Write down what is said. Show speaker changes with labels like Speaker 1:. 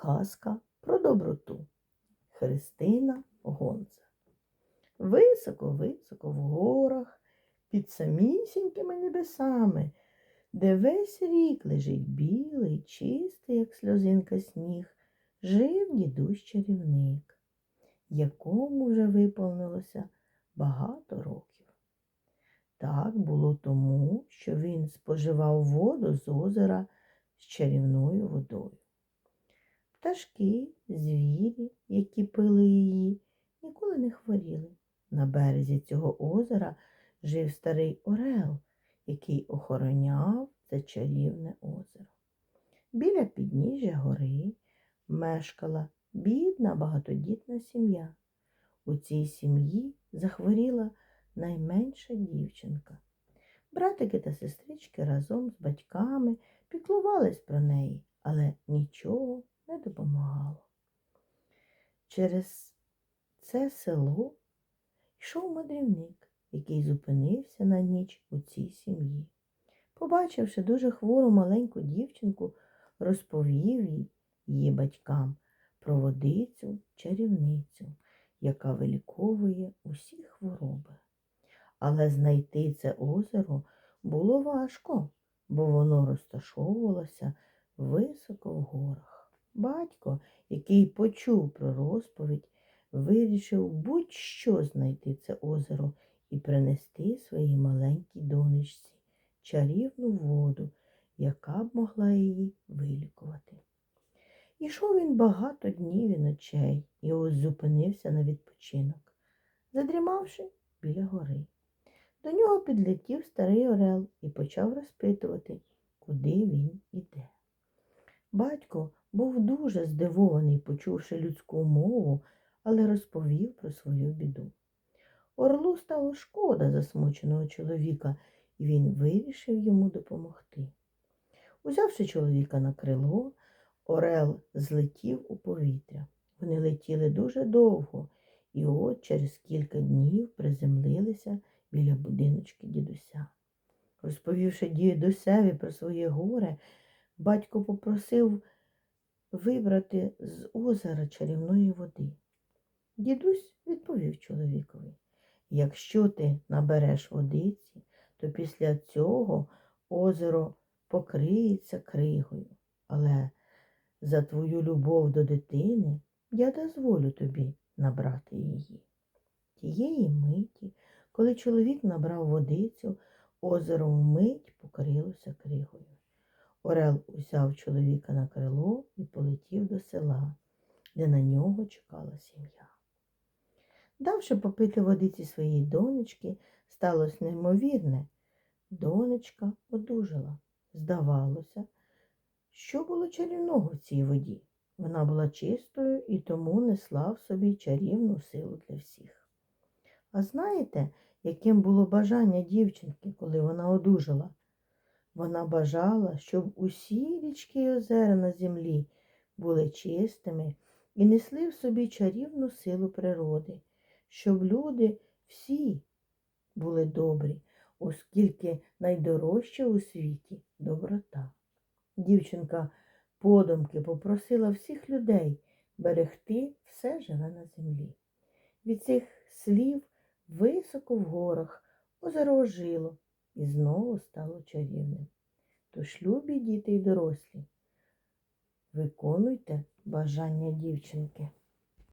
Speaker 1: Казка про доброту. Христина Гонза. Високо-високо в горах, під самісінькими небесами, де весь рік лежить білий, чистий, як сльозинка сніг, жив дідусь чарівник, якому вже виповнилося багато років. Так було тому, що він споживав воду з озера з чарівною водою. Пташки, звірі, які пили її, ніколи не хворіли. На березі цього озера жив старий Орел, який охороняв це чарівне озеро. Біля підніжжя гори мешкала бідна багатодітна сім'я. У цій сім'ї захворіла найменша дівчинка. Братики та сестрички разом з батьками піклувались про неї, але нічого не допомагало. Через це село йшов мандрівник, який зупинився на ніч у цій сім'ї. Побачивши дуже хвору маленьку дівчинку, розповів її батькам про водицю чарівницю, яка виліковує усі хвороби. Але знайти це озеро було важко, бо воно розташовувалося високо в горах. Батько, який почув про розповідь, вирішив будь-що знайти це озеро і принести своїй маленькій донечці чарівну воду, яка б могла її вилікувати. Ішов він багато днів і ночей і ось зупинився на відпочинок, задрімавши біля гори. До нього підлетів старий Орел і почав розпитувати, куди він іде. Батько був дуже здивований, почувши людську мову, але розповів про свою біду. Орлу стало шкода засмученого чоловіка, і він вирішив йому допомогти. Узявши чоловіка на крило, Орел злетів у повітря. Вони летіли дуже довго, і от через кілька днів приземлилися біля будиночки дідуся. Розповівши дідусеві про своє горе, батько попросив вибрати з озера чарівної води. Дідусь відповів чоловікові, якщо ти набереш водиці, то після цього озеро покриється кригою, але за твою любов до дитини я дозволю тобі набрати її. Тієї миті, коли чоловік набрав водицю, озеро вмить покрилося кригою. Орел узяв чоловіка на крило і полетів до села, де на нього чекала сім'я. Давши попити водиці своїй донечки, сталося неймовірне. Донечка одужала. Здавалося, що було чарівного в цій воді. Вона була чистою і тому несла в собі чарівну силу для всіх. А знаєте, яким було бажання дівчинки, коли вона одужала? Вона бажала, щоб усі річки й озера на землі були чистими і несли в собі чарівну силу природи, щоб люди всі були добрі, оскільки найдорожче у світі доброта. Дівчинка подумки попросила всіх людей берегти все живе на землі. Від цих слів високо в горах озеро ожило і знову стало чарівним. Тож, любі діти й дорослі, виконуйте бажання дівчинки.